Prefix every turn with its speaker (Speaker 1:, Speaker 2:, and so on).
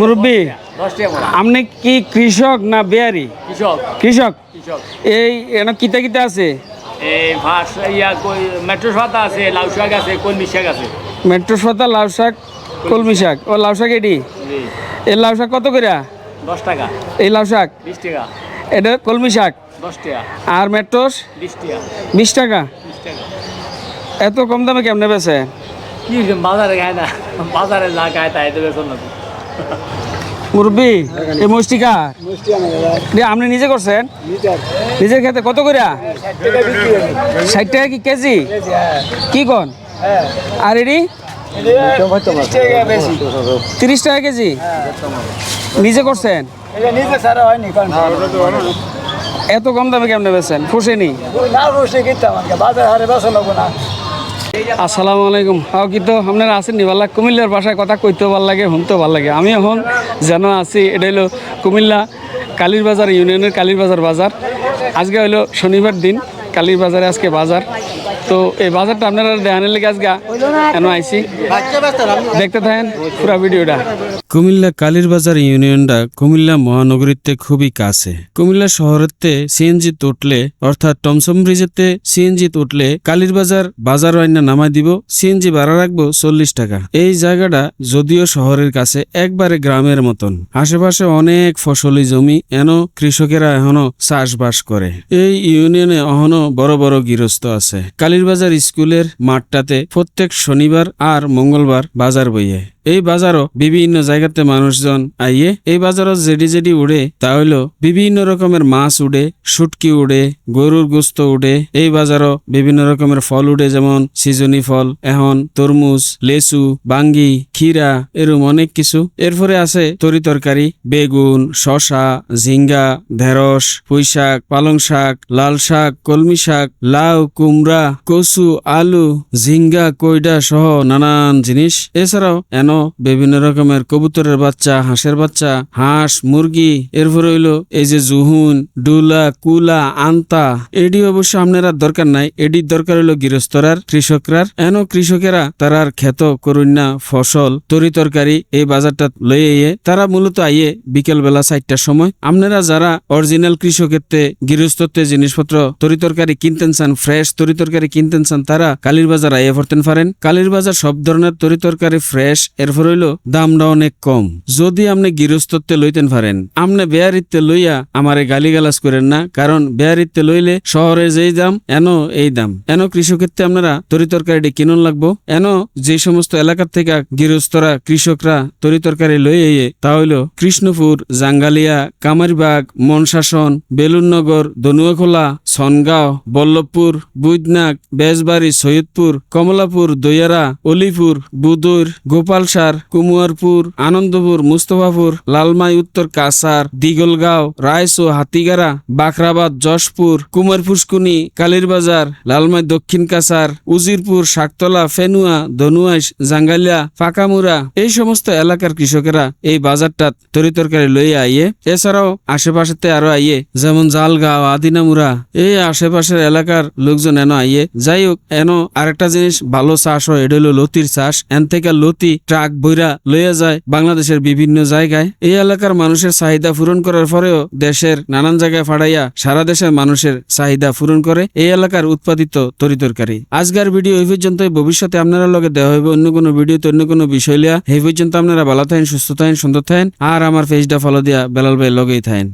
Speaker 1: মুরব্বী আপনি কি কৃষক না বেয়ারি?
Speaker 2: কৃষক।
Speaker 1: কৃষক? এই এন কিতা কিতা আছে?
Speaker 2: মেট্রো আছে লাউ শাক আছে কলমি শাক আছে।
Speaker 1: মেট্রো পাতা লাউ শাক কলমি শাক। ও লাউ শাক এটি? এই লাউ শাক কত করে
Speaker 2: দশ টাকা।
Speaker 1: এই লাউ শাক?
Speaker 2: বিশ টাকা।
Speaker 1: এটা কলমি শাক?
Speaker 2: দশ টাকা।
Speaker 1: আর মেট্রোস?
Speaker 2: বিশ টাকা।
Speaker 1: বিশ টাকা? এত কম দামে কেমনে বেছে
Speaker 2: হয়েছে বাজারে খায় না বাজারে যা খায় তাই না
Speaker 1: এই মস্তিকা আপনি নিজে করছেন? নিজের খেতে কত করে ষাট টাকা কি কেজি? কি কন? আর এটি তিরিশ টাকা কেজি নিজে করছেন? এত কম দামে কেমনে বেছেন ফুসেনি আসসালামু আলাইকুম। হাও কি তো আপনারা আছেন নি? ভালো লাগে কুমিল্লার ভাষায় কথা কইতে ভালো লাগে শুনতে ভালো লাগে। আমি এখন যেন আছি এটা হলো কুমিল্লা কালীর বাজার ইউনিয়নের কালীর বাজার বাজার। আজকে হলো শনিবার দিন কালীর বাজারে আজকে বাজার। তো এই বাজারটা আপনারা দেখানোর লেগে আজকে কেন আইসি দেখতে থাকেন পুরো ভিডিওটা।
Speaker 3: কুমিল্লা কালীরবাজার ইউনিয়নটা কুমিল্লা মহানগরীতে খুবই কাছে। কুমিল্লা শহরেতে সিএনজি তুটলে, অর্থাৎ টমসম ব্রিজেতে সিএনজি তুটলে কালীরবাজার বাজার আইনা নামাই দিব সিএনজি ভাড়া রাখব চল্লিশ টাকা। এই জায়গাটা যদিও শহরের কাছে একবারে গ্রামের মতন। আশেপাশে অনেক ফসলি জমি এন কৃষকেরা এখনও চাষবাস করে। এই ইউনিয়নে এখনও বড় বড় গৃহস্থ আছে। কালীরবাজার স্কুলের মাঠটাতে প্রত্যেক শনিবার আর মঙ্গলবার বাজার বইয়ে। এই বাজারও বিভিন্ন জায়গাতে মানুষজন আইয়ে এই বাজারও জেডি জেডি উড়ে, তা হইল বিভিন্ন রকমের মাছ উড়ে, শুটকি উড়ে, গরুর গোস্ত উড়ে। এই বাজারও বিভিন্ন রকমের ফল উড়ে, যেমন সিজনি ফল এখন তরমুজ, লেচু, বাঙ্গি, ক্ষীরা, এরম অনেক কিছু। এরপরে আছে তরি তরকারি, বেগুন শশা ঝিঙ্গা, ঢেঁড়স পুঁই শাক পালং শাক লাল শাক কলমি শাক লাউ, কুমড়া, কচু, আলু, ঝিঙ্গা কইডা সহ নানান জিনিস। এছাড়াও এন বিভিন্ন রকমের কবুতরের বাচ্চা, হাঁসের বাচ্চা, হাঁস, মুরগি, এরপর হইল এই যে জুহুন, ডুলা, কুলা, আন্তা। এডি অবশ্য আপনারা দরকার নাই। এডির দরকার হইল গৃহস্থরার কৃষকরার। এন কৃষকেরা তারার ক্ষেত করুন্না ফসল, তরি তরকারি এই বাজারটা লয়ে আইয়ে তারা মূলত আইয়ে বিকেল বেলা চারটার সময়। আপনারা যারা অরিজিনাল কৃষকের গৃহস্থত্বে জিনিসপত্র, তরি তরকারি কিনতেন চান, ফ্রেশ তরি তরকারি কিনতেন চান, তারা কালীর বাজার আইয়ে পড়তেন পারেন। কালীর বাজার সব ধরনের তরি তরকারি ফ্রেশ এরপর হইল দামটা অনেক কম। যদি আপনি গৃহস্থত্বে লইতেন পারেন। আপনি বেয়ারিতে লইয়া আমারে গালিগালাজ করেন না, কারণ বেয়ারিতে লইলে শহরে যেই দাম এন এই দাম। এন কৃষকের আপনারা তরি তরকারিটি কিনুন লাগবো। এন যে সমস্ত এলাকার থেকে গৃহস্থরা, কৃষকরা তরি তরকারি লই এয়ে, তা হইল কৃষ্ণপুর, জাঙ্গালিয়া, কামারবাগ মনশাসন বেলুননগর দনুয়াখোলা, সনগাঁও, বল্লভপুর বুধনাক বেজবাড়ি, সৈয়দপুর, কমলাপুর, দইয়ারা, অলিপুর, বুদুর গোপালসার কুমুয়ারপুর আনন্দপুর, মুস্তফাপুর, লালমাই, উত্তর কাসার দিগলগাঁও রায়সো হাতিগারা বাখরাবাদ, যশপুর কুমারপুষ্কুনি কালীরবাজার, লালমাই, দক্ষিণ কাসার উজিরপুর শাকতলা ফেনুয়া, ধনুয়াইশ, জাঙ্গালিয়া ফাঁকামুরা এই সমস্ত এলাকার কৃষকেরা এই বাজারটা তরি তরকারি লইয়ে আইয়ে, এছাড়াও আশেপাশেতে আরও আইয়ে, যেমন জালগাঁও আদিনামুরা এই আশেপাশের এলাকার লোকজন এনো আইয়ে, যাই হোক, এনো আরেকটা জিনিস ভালো চাষ হয়, এটা হলো লতির চাষ, এন থেকে লতি ট্রাক বইরা লইয়া যায় বাংলাদেশের বিভিন্ন জায়গায়। এই এলাকার মানুষের চাহিদা পূরণ করার পরেও দেশের নানান জায়গায় ফাড়াইয়া সারা দেশের মানুষের চাহিদা পূরণ করে এই এলাকার উৎপাদিত তরিতরকারি আজকের ভিডিও এই পর্যন্ত ভবিষ্যতে আপনারা লগে দেওয়া হইবে অন্য কোনো ভিডিওতে অন্য কোনো বিষয় লিয়া। এই পর্যন্ত আপনারা ভালো থাকেন, সুস্থ থাকেন, সুন্দর থাকেন। আর আমার পেজটা ফলো দিয়া বেলাল ভাই লগেই থাকেন।